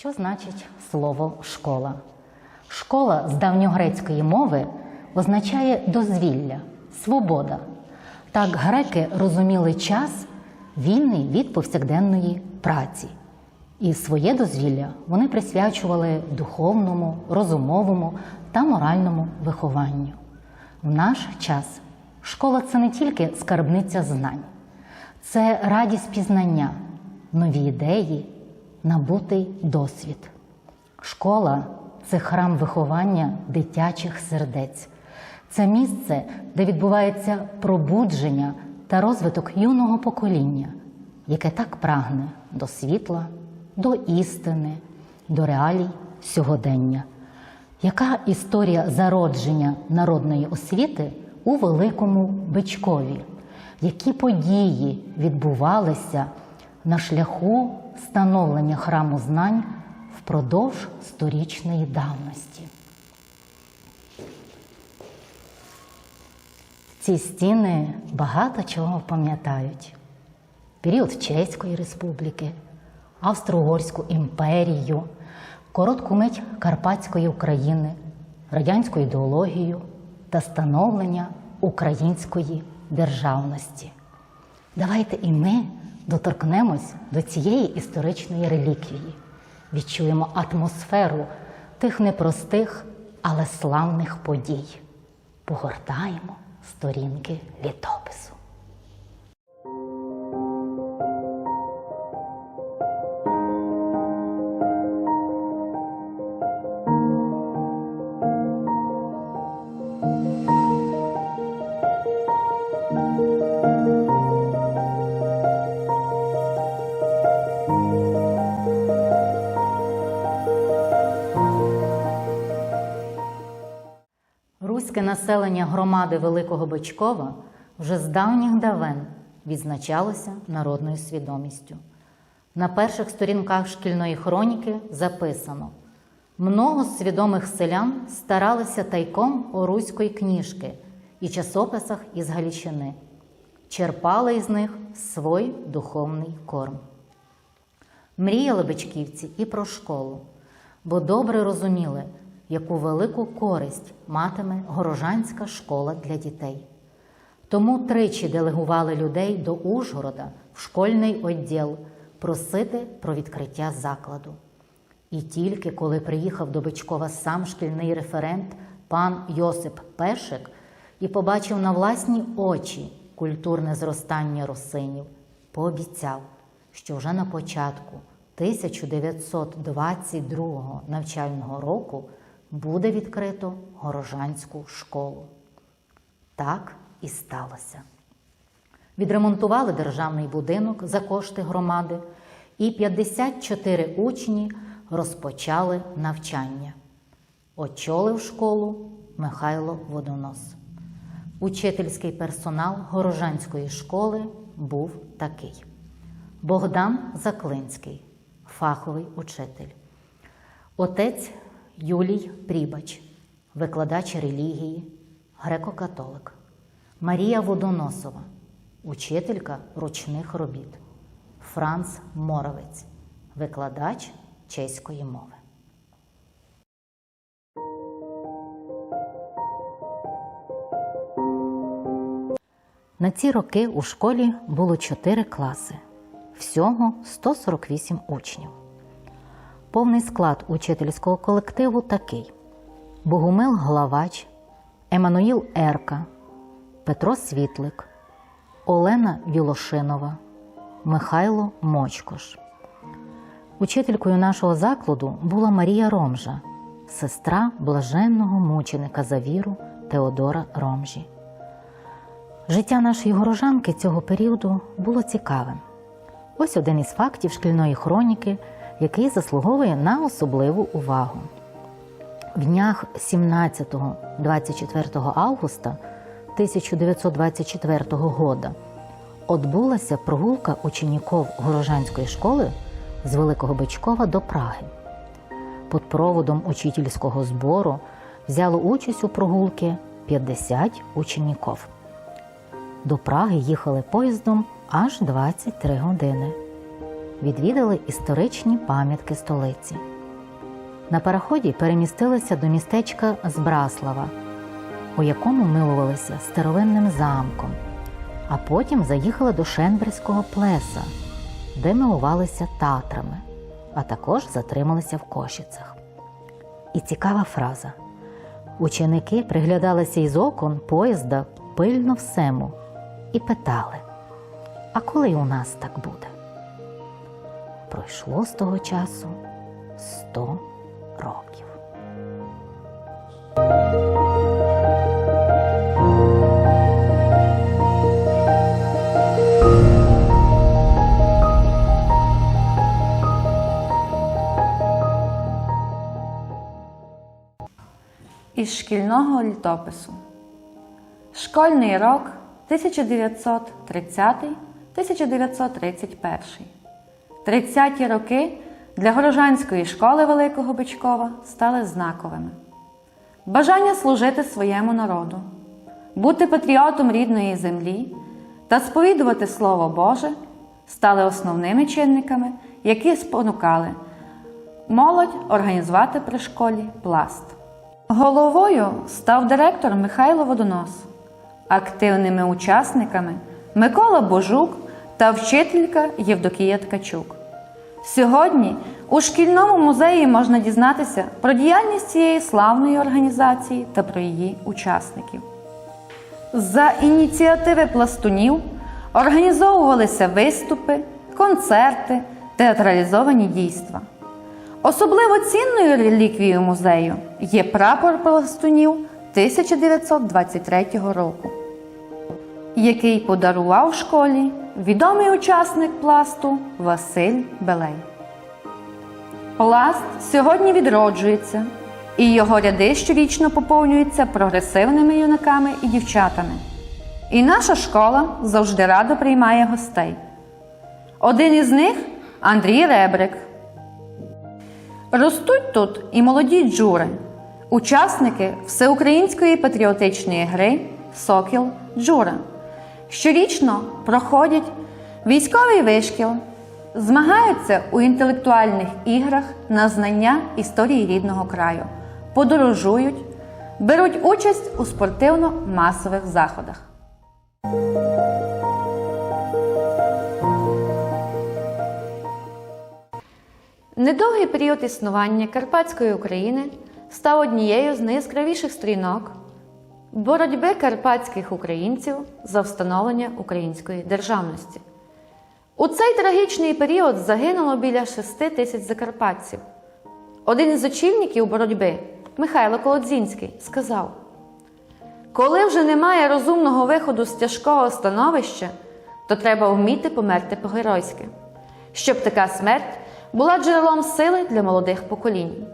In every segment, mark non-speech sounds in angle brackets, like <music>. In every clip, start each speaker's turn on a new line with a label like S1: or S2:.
S1: Що значить слово школа? Школа з давньогрецької мови означає дозвілля, свобода. Так греки розуміли час вільний від повсякденної праці. І своє дозвілля вони присвячували духовному, розумовому та моральному вихованню. В наш час школа це не тільки скарбниця знань, це радість пізнання, нові ідеї, набутий досвід. Школа це храм виховання дитячих сердець. Це місце, де відбувається пробудження та розвиток юного покоління, яке так прагне до світла, до істини, до реалій сьогодення. Яка історія зародження народної освіти у Великому Бичкові? Які події відбувалися на шляху становлення храму знань впродовж сторічної давності? Ці стіни багато чого пам'ятають: період Чеської республіки, Австро-Угорську імперію, коротку мить Карпатської України, радянську ідеологію та становлення української державності. Давайте і ми доторкнемось до цієї історичної реліквії, відчуємо атмосферу тих непростих, але славних подій. Погортаємо сторінки літопису. Населення громади Великого Бичкова вже з давніх давен відзначалося народною свідомістю. На перших сторінках шкільної хроніки записано: много свідомих селян старалися тайком о руської книжки і часописах із Галічини, черпали із них свой духовний корм. Мріяли бичківці і про школу, бо добре розуміли, яку велику користь матиме горожанська школа для дітей. Тому тричі делегували людей до Ужгорода в школьний відділ просити про відкриття закладу. І тільки коли приїхав до Бичкова сам шкільний референт пан Йосип Пешик і побачив на власні очі культурне зростання росинів, пообіцяв, що вже на початку 1922 навчального року буде відкрито горожанську школу. Так і сталося. Відремонтували державний будинок за кошти громади, і 54 учні розпочали навчання. Очолив школу Михайло Водонос. Учительський персонал Горожанської школи був такий: Богдан Заклинський, фаховий учитель, отець Юлій Прібач, викладач релігії, греко-католик, Марія Водоносова, учителька ручних робіт, Франц Моровець, викладач чеської мови. На ці роки у школі було 4 класи, всього 148 учнів. Повний склад учительського колективу такий: Богумил Главач, Еммануїл Ерка, Петро Світлик, Олена Вілошинова, Михайло Мочкош. Учителькою нашого закладу була Марія Ромжа, сестра блаженного мученика за віру Теодора Ромжі. Життя нашої горожанки цього періоду було цікавим. Ось один із фактів шкільної хроніки, який заслуговує на особливу увагу. В днях 17-24 августа 1924 года відбулася прогулка учнів Горожанської школи з Великого Бичкова до Праги. Під проводом учительського збору взяло участь у прогулці 50 учнів. До Праги їхали поїздом аж 23 години. Відвідали історичні пам'ятки столиці. На пароході перемістилися до містечка Збраслава, у якому милувалися старовинним замком, а потім заїхали до Шенберського плеса, де милувалися татрами, а також затрималися в Кошицях. І цікава фраза. Ученики приглядалися із окон поїзда пильно всему і питали, а коли у нас так буде? Пройшло з того часу сто років.
S2: Із шкільного літопису. Школьний рок 1930-1931. 30-ті роки для Горожанської школи Великого Бичкова стали знаковими. Бажання служити своєму народу, бути патріотом рідної землі та сповідувати Слово Боже стали основними чинниками, які спонукали молодь організувати при школі пласт. Головою став директор Михайло Водонос, активними учасниками Микола Божук та вчителька Євдокія Ткачук. Сьогодні у шкільному музеї можна дізнатися про діяльність цієї славної організації та про її учасників. За ініціативи пластунів організовувалися виступи, концерти, театралізовані дійства. Особливо цінною реліквією музею є прапор пластунів 1923 року, який подарував школі відомий учасник пласту Василь Белей. Пласт сьогодні відроджується, і його ряди щорічно поповнюються прогресивними юнаками і дівчатами. І наша школа завжди радо приймає гостей. Один із них Андрій Ребрик. Ростуть тут і молоді джури, учасники всеукраїнської патріотичної гри Сокіл Джура. Щорічно проходять військовий вишкіл, змагаються у інтелектуальних іграх на знання історії рідного краю, подорожують, беруть участь у спортивно-масових заходах. Недовгий період існування Карпатської України став однією з найяскравіших сторінок боротьби карпатських українців за встановлення української державності. У цей трагічний період загинуло біля 6 тисяч закарпатців. Один із очільників боротьби, Михайло Колодзінський, сказав: Коли вже немає розумного виходу з тяжкого становища, то треба вміти померти по-геройськи, щоб така смерть була джерелом сили для молодих поколінь.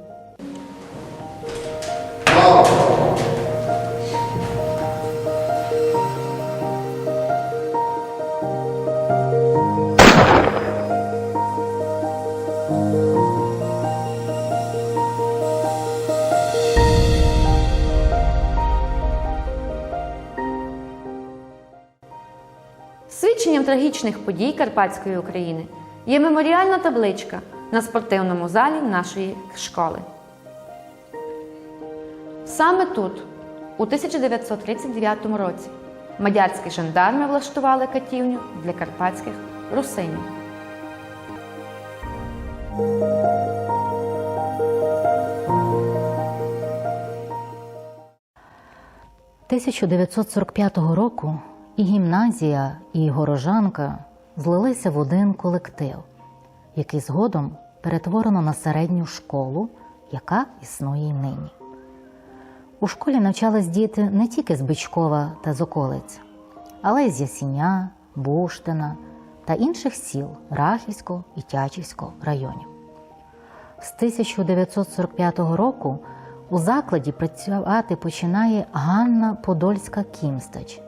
S2: Свідченням трагічних подій Карпатської України є меморіальна табличка на спортивному залі нашої школи. Саме тут, у 1939 році, мадярські жандарми влаштували катівню для карпатських русинів.
S1: – 1945 року і гімназія, і горожанка злилися в один колектив, який згодом перетворено на середню школу, яка існує й нині. У школі навчались діти не тільки з Бичкова та з околиць, але й з Ясіня, Буштина та інших сіл Рахівського і Тячівського районів. З 1945 року у закладі працювати починає Ганна Подольська Кімстач,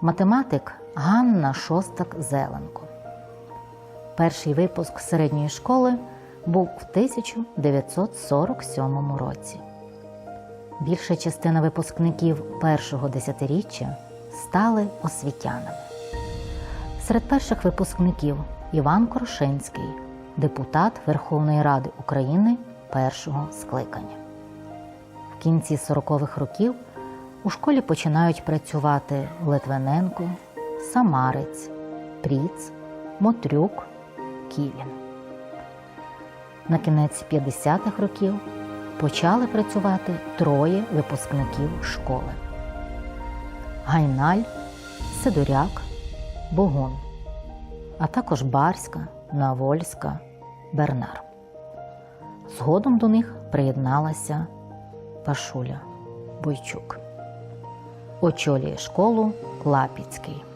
S1: математик Ганна Шостак Зеленко. Перший випуск середньої школи був в 1947 році. Більша частина випускників першого десятиріччя стали освітянами. Серед перших випускників Іван Крошинський, депутат Верховної Ради України першого скликання. В кінці 40-х років у школі починають працювати Литвиненко, Самарець, Пріц, Мотрюк, Ківін. На кінець 50-х років почали працювати троє випускників школи: Гайналь, Сидоряк, Богун, а також Барська, Навольська, Бернар. Згодом до них приєдналася Пашуля Бойчук. Очолює школу Лапіцький.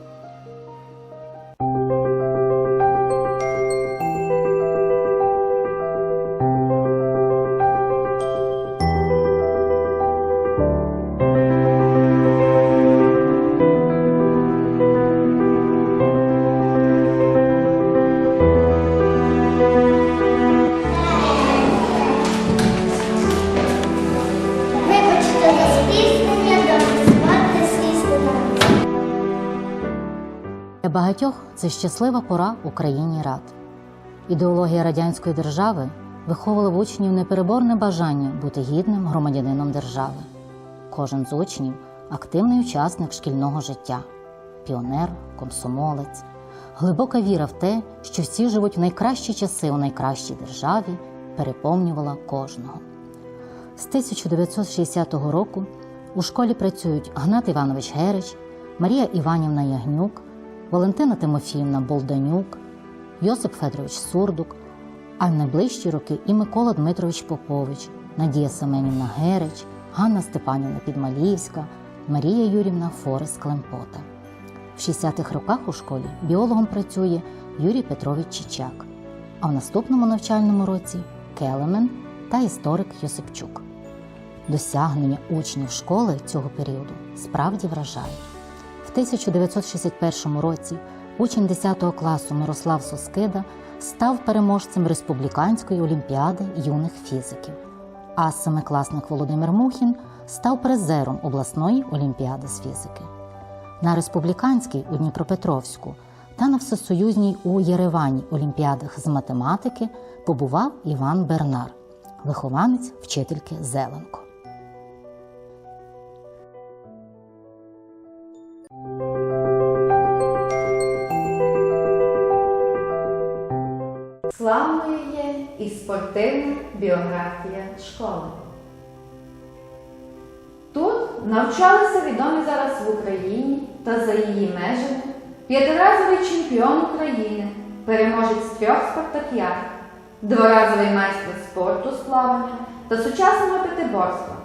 S1: Це щаслива пора Україні рад. Ідеологія радянської держави виховувала в учнів непереборне бажання бути гідним громадянином держави. Кожен з учнів активний учасник шкільного життя, піонер, комсомолець, глибока віра в те, що всі живуть в найкращі часи у найкращій державі, переповнювала кожного. З 1960 року у школі працюють Гнат Іванович Герич, Марія Іванівна Ягнюк, Валентина Тимофіївна Болданюк, Йосип Федорович Сурдук, а в найближчі роки і Микола Дмитрович Попович, Надія Семенівна Герич, Ганна Степанівна Підмаліївська, Марія Юрівна Форест Клемпота. В 60-х роках у школі біологом працює Юрій Петрович Чичак, а в наступному навчальному році Келемен та історик Йосипчук. Досягнення учнів школи цього періоду справді вражають. В 1961 році учень 10 класу Мирослав Соскида став переможцем республіканської олімпіади юних фізиків, а семикласник Володимир Мухін став призером обласної олімпіади з фізики. На республіканській у Дніпропетровську та на всесоюзній у Єревані олімпіадах з математики побував Іван Бернар, вихованець вчительки Зеленко.
S2: І спортивна біографія школи. Тут навчалися відомі зараз в Україні та за її межами п'ятиразовий чемпіон України, переможець трьох спартакіад, дворазовий майстер спорту з плавання та сучасного п'ятиборства,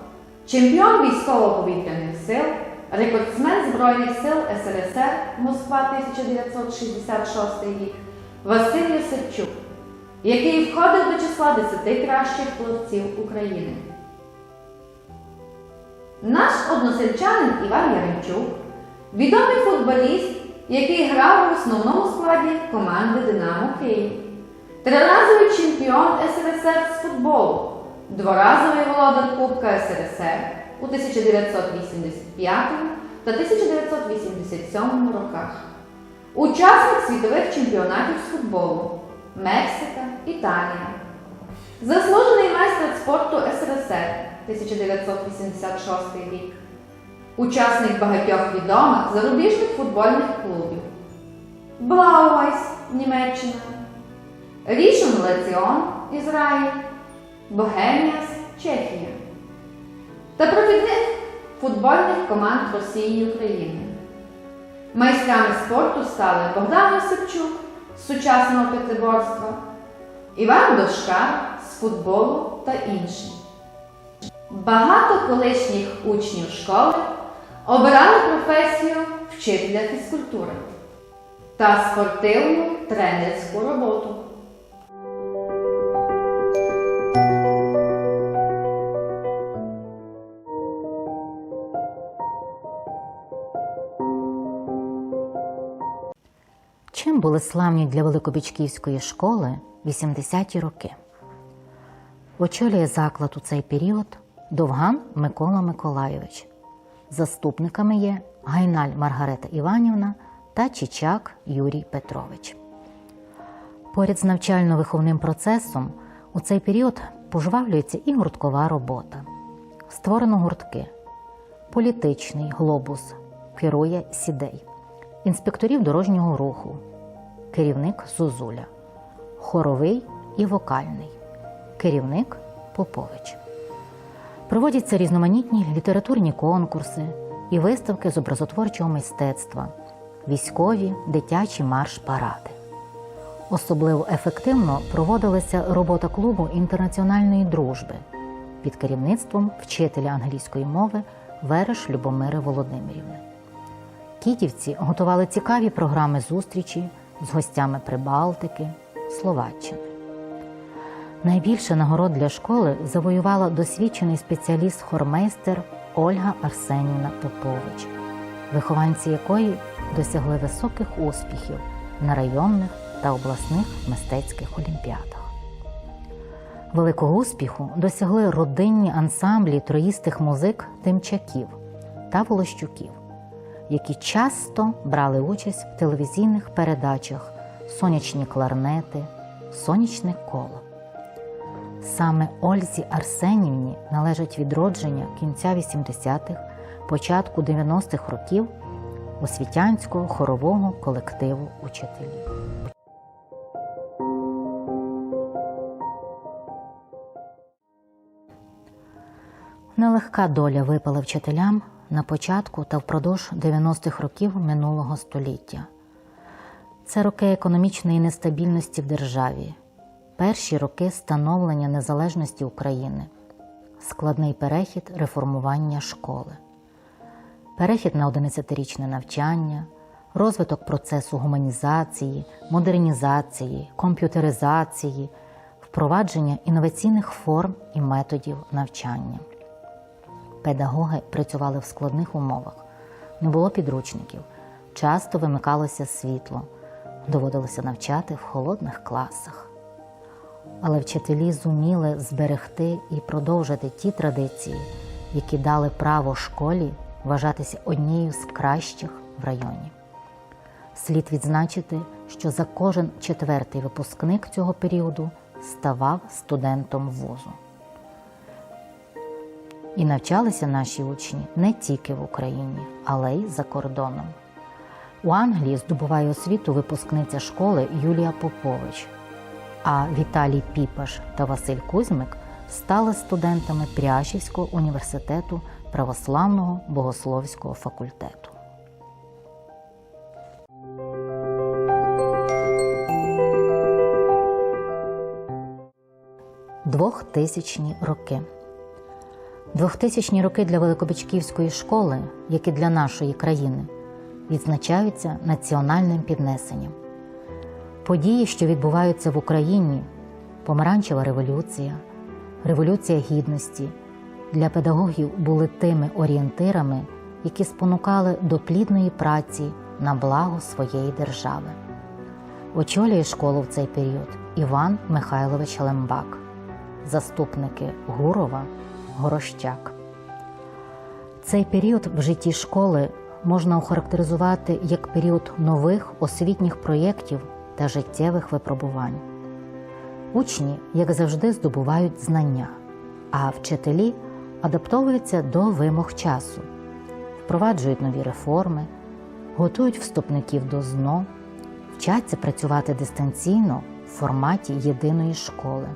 S2: чемпіон військово-повітряних сил, рекордсмен Збройних сил СРСР Москва 1966 рік Василь Йосипчук, який входив до числа 10 кращих плавців України. Наш односельчанин Іван Яремчук, відомий футболіст, який грав в основному складі команди Динамо Київ, триразовий чемпіон СРСР з футболу, дворазовий володар Кубка СРСР у 1985 та 1987 роках. Учасник світових чемпіонатів з футболу Мексика, Італія. Заслужений майстер спорту СРСР 1986 рік. Учасник багатьох відомих зарубіжних футбольних клубів. Блауайс Німеччина, Рішон Леціон Ізраїль, Богеміас Чехія та провідних футбольних команд Росії і України. Майстрами спорту стали Богдан Осипчук сучасного п'ятиборства, Іван Дошкар з футболу та інші. Багато колишніх учнів школи обирали професію вчителя фізкультури та спортивну тренерську роботу.
S1: Були славні для Великобічківської школи 80-ті роки? Очолює заклад у цей період Довган Микола Миколайович. Заступниками є Гайналь Маргарета Іванівна та Чичак Юрій Петрович. Поряд з навчально-виховним процесом у цей період пожвавлюється і гурткова робота. Створено гуртки. Політичний глобус керує Сідей, інспекторів дорожнього руху, керівник Зузуля, хоровий і вокальний, керівник Попович. Проводяться різноманітні літературні конкурси і виставки з образотворчого мистецтва, військові, дитячі марш-паради. Особливо ефективно проводилася робота клубу інтернаціональної дружби під керівництвом вчителя англійської мови Вереш Любомири Володимирівни. Кітівці готували цікаві програми зустрічі з гостями Прибалтики, Словаччини. Найбільше нагород для школи завоювала досвідчений спеціаліст-хормейстер Ольга Арсенівна Попович, вихованці якої досягли високих успіхів на районних та обласних мистецьких олімпіадах. Великого успіху досягли родинні ансамблі троїстих музик Тимчаків та Волощуків, які часто брали участь в телевізійних передачах Сонячні кларнети, Сонячне коло. Саме Ользі Арсенівні належить відродження кінця 80-х, початку 90-х років освітянського хорового колективу учителів. Нелегка доля випала вчителям на початку та впродовж 90-х років минулого століття. Це роки економічної нестабільності в державі, перші роки становлення незалежності України, складний перехід реформування школи, перехід на 11-річне навчання, розвиток процесу гуманізації, модернізації, комп'ютеризації, впровадження інноваційних форм і методів навчання. Педагоги працювали в складних умовах, не було підручників, часто вимикалося світло, доводилося навчати в холодних класах. Але вчителі зуміли зберегти і продовжити ті традиції, які дали право школі вважатися однією з кращих в районі. Слід відзначити, що за кожен четвертий випускник цього періоду ставав студентом вузу. І навчалися наші учні не тільки в Україні, але й за кордоном. У Англії здобуває освіту випускниця школи Юлія Попович, а Віталій Піпаш та Василь Кузьмик стали студентами Пряшівського університету православного богословського факультету. Двохтисячні роки. Двохтисячні роки для Великобичківської школи, як і для нашої країни, відзначаються національним піднесенням. Події, що відбуваються в Україні, помаранчева революція, революція гідності, для педагогів були тими орієнтирами, які спонукали до плідної праці на благо своєї держави. Очолює школу в цей період Іван Михайлович Лембак, заступники Гурова. Горощак. Цей період в житті школи можна охарактеризувати як період нових освітніх проєктів та життєвих випробувань. Учні, як завжди, здобувають знання, а вчителі адаптовуються до вимог часу, впроваджують нові реформи, готують вступників до ЗНО, вчаться працювати дистанційно в форматі єдиної школи,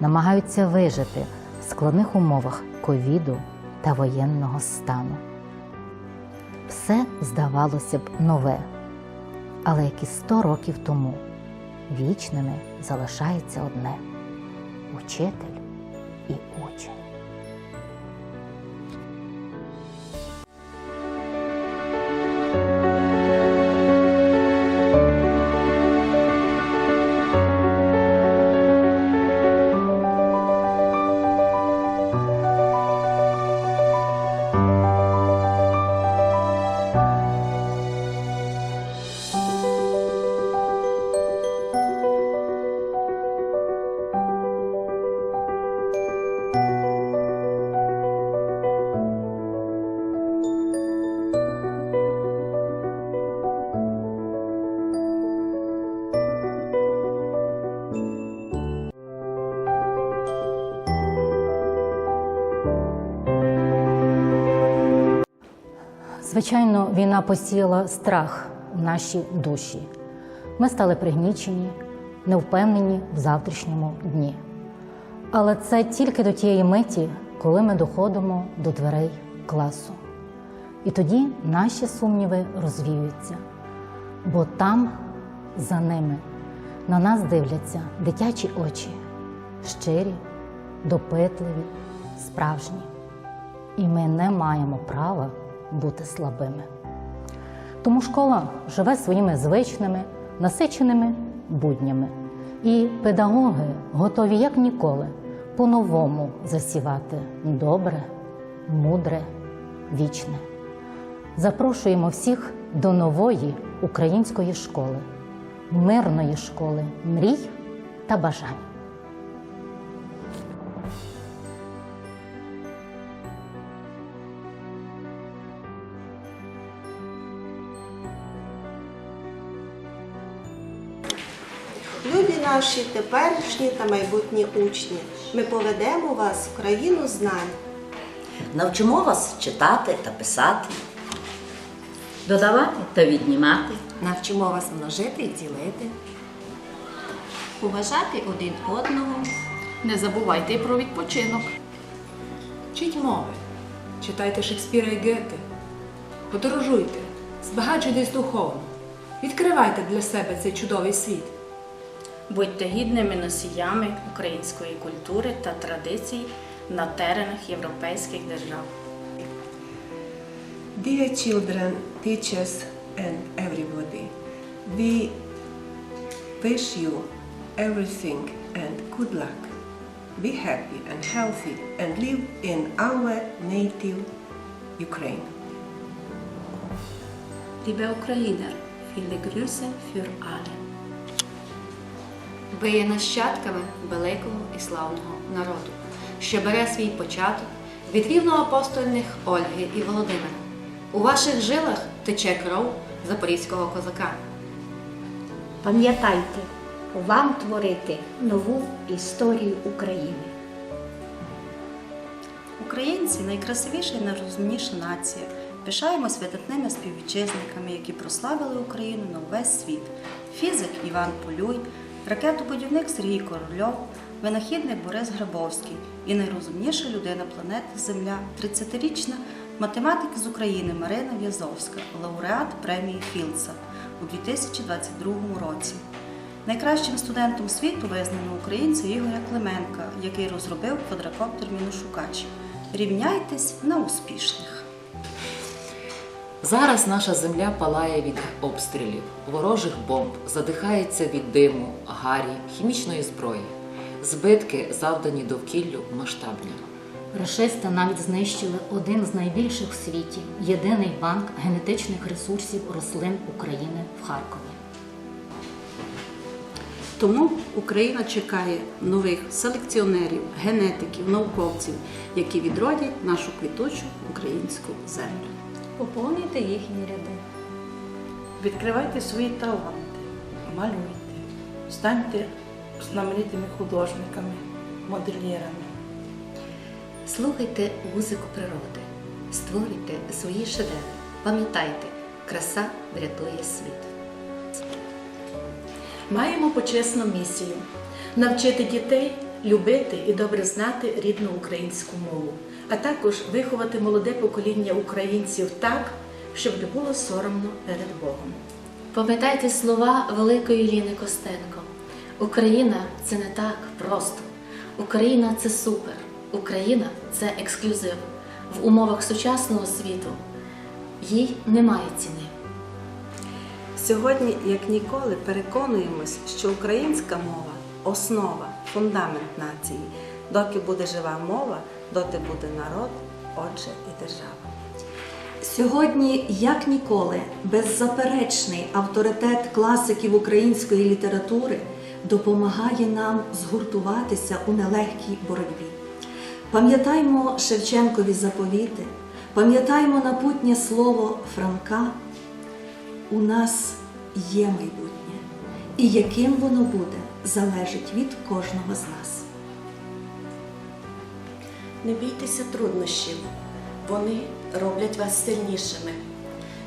S1: намагаються вижити в складних умовах ковіду та воєнного стану. Все здавалося б нове, але як і сто років тому вічними залишається одне учитель і учень. Звичайно, війна посіяла страх в наші душі. Ми стали пригнічені, невпевнені в завтрашньому дні. Але це тільки до тієї миті, коли ми доходимо до дверей класу. І тоді наші сумніви розвіюються, бо там, за ними, на нас дивляться дитячі очі, щирі, допитливі, справжні. І ми не маємо права бути слабими. Тому школа живе своїми звичними, насиченими буднями, і педагоги готові як ніколи по-новому засівати добре, мудре, вічне. Запрошуємо всіх до нової української школи, мирної школи мрій та бажань.
S3: Наші теперішні та майбутні учні, ми поведемо вас в країну знань.
S4: Навчимо вас читати та писати, додавати та віднімати,
S5: Навчимо вас множити і ділити. Поважати один одного.
S6: Не забувайте і про відпочинок.
S7: Вчіть мови, читайте Шекспіра і Гете, подорожуйте, збагачуйтесь духовно, відкривайте для себе цей чудовий світ.
S6: Будьте гідними носіями української культури та традицій на теренах європейських держав.
S8: Dear children, teachers, and everybody, we wish you everything and good luck. Be happy and healthy and live in our native Ukraine.
S5: Liebe Ukrainer, viele Grüße für alle.
S2: Ви є нащадками великого і славного народу, що бере свій початок від рівноапостольних Ольги і Володимира. У ваших жилах тече кров запорізького козака.
S9: Пам'ятайте, вам творити нову історію України.
S10: Українці найкрасивіша і найрозумніша нація. Пишаємось видатними співвітчизниками, які прославили Україну на увесь світ. Фізик Іван Полюй, ракетобудівник Сергій Корольов, винахідник Борис Грабовський і найрозумніша людина планети Земля, 30-річна математик з України Марина В'язовська, лауреат премії Філдса у 2022 році. Найкращим студентом світу визнано українця Ігоря Клименка, який розробив квадрокоптер Міношукач. Рівняйтесь на успішних.
S11: Зараз наша земля палає від обстрілів, ворожих бомб, задихається від диму, гарі, хімічної зброї. Збитки, завдані довкіллю, масштабні.
S1: Рашисти навіть знищили один з найбільших в світі єдиний банк генетичних ресурсів рослин України в Харкові.
S10: Тому Україна чекає нових селекціонерів, генетиків, науковців, які відродять нашу квітучу українську землю.
S2: Поповнюйте їхні ряди.
S3: Відкривайте свої таланти, малюйте, станьте знаменитими художниками, модельєрами.
S5: Слухайте музику природи, створюйте свої шедеври. Пам'ятайте, краса врятує світ.
S6: Маємо почесну місію навчити дітей любити і добре знати рідну українську мову, а також виховати молоде покоління українців так, щоб не було соромно перед Богом.
S12: Пам'ятайте слова великої Ліни Костенко. Україна це не так просто. Україна це супер. Україна це ексклюзив. В умовах сучасного світу їй немає ціни.
S3: Сьогодні, як ніколи, переконуємось, що українська мова основа, фундамент нації. Доки буде жива мова, доти буде народ, отже і держава.
S13: Сьогодні, як ніколи, беззаперечний авторитет класиків української літератури допомагає нам згуртуватися у нелегкій боротьбі. Пам'ятаймо Шевченкові заповіти, пам'ятаймо напутнє слово Франка. У нас є майбутнє, і яким воно буде, залежить від кожного з нас.
S6: Не бійтеся труднощів, вони роблять вас сильнішими.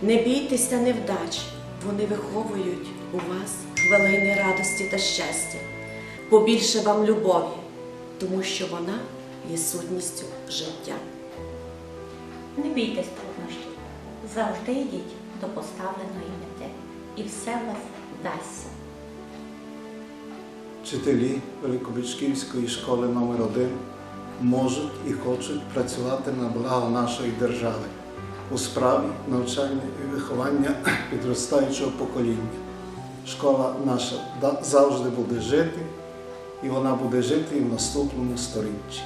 S14: Не бійтеся невдач, вони виховують у вас хвилини радості та щастя. Побільше вам любові, тому що вона є сутністю життя.
S5: Не бійтесь труднощів. Завжди йдіть до поставленої мети. І все у вас вдасться.
S15: Вчителі Великобичківської школи номер 1 можуть і хочуть працювати на благо нашої держави у справі навчання і виховання <clears throat> підростаючого покоління. Школа наша завжди буде жити, і вона буде жити і в наступному сторіччі.